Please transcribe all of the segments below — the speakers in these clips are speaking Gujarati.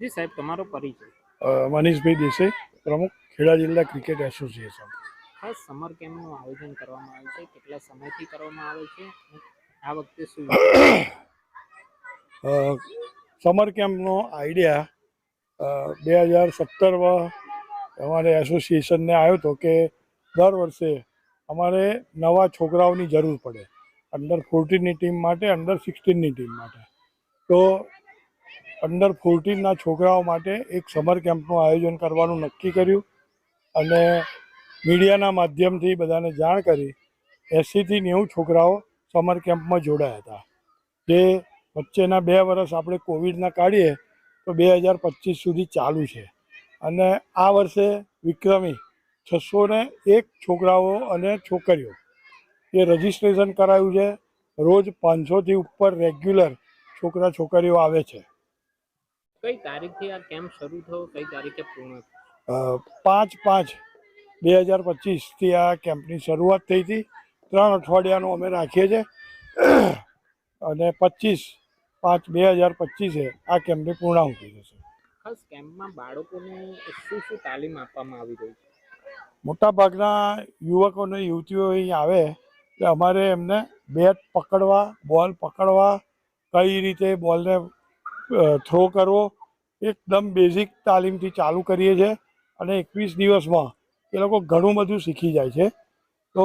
જી સાહેબ તમારો પરિચય. મનીષભાઈ દેસાઈ પ્રમુખ ખેડા જિલ્લા ક્રિકેટ એસોસિએશન. ખાસ સમર કેમ્પનું આયોજન કરવામાં આવે છે કેટલા સમયથી કરવામાં આવે છે આ વખતે શું સમર કેમ્પનો આઈડિયા બે હજાર સત્તરમાં અમારે એસોસિએશનને આવ્યો હતો કે દર વર્ષે અમારે નવા છોકરાઓની જરૂર પડે અંડર ફોર્ટીનની ટીમ માટે અંડર સિક્સટીનની ટીમ માટે. તો અંડર ફોર્ટીનના છોકરાઓ માટે એક સમર કેમ્પનું આયોજન કરવાનું નક્કી કર્યું અને મીડિયાના માધ્યમથી બધાને જાણ કરી એંસીથી નેવું છોકરાઓ સમર કેમ્પમાં જોડાયા હતા. જે વચ્ચેના બે વર્ષ આપણે કોવિડના કાઢીએ તો બે હજાર પચીસ સુધી ચાલુ છે. અને આ વર્ષે વિક્રમી છસો એક છોકરાઓ અને છોકરીઓ એ રજિસ્ટ્રેશન કરાયું છે. રોજ પાંચસોથી ઉપર રેગ્યુલર છોકરા છોકરીઓ આવે છે. કઈ તારીખથી આ કેમ્પ શરૂ થયો? કઈ તારીખે પૂર્ણ પાંચ પાંચ બે હજાર પચીસથી આ કેમ્પની શરૂઆત થઈ હતી. ત્રણ અઠવાડિયાનું અમે રાખીએ છીએ. અને પચીસ પાંચ બે હજાર પચીસે આ કેમ્પની પૂર્ણાહુતિ થશે. ખાસ કેમ્પમાં બાળકોને શું શું તાલીમ આપવામાં આવી રહી છે? મોટાભાગના યુવકો અને યુવતીઓ અહીં આવે એટલે અમારે એમને બેટ પકડવા બોલ પકડવા કઈ રીતે બોલને થ્રો કરવો એકદમ બેઝિક તાલીમથી ચાલુ કરીએ છીએ અને એકવીસ દિવસમાં એ લોકો ઘણું બધું શીખી જાય છે. તો,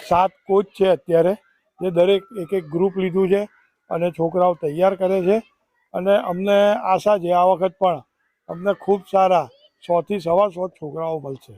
સાત કોચ છે અત્યારે, જે દરેક એક એક ગ્રુપ લીધું છે અને છોકરાઓ તૈયાર કરે છે. અને અમને આશા છે આ વખત પણ અમને ખૂબ સારા સોથી સવા સો છોકરાઓ મળશે.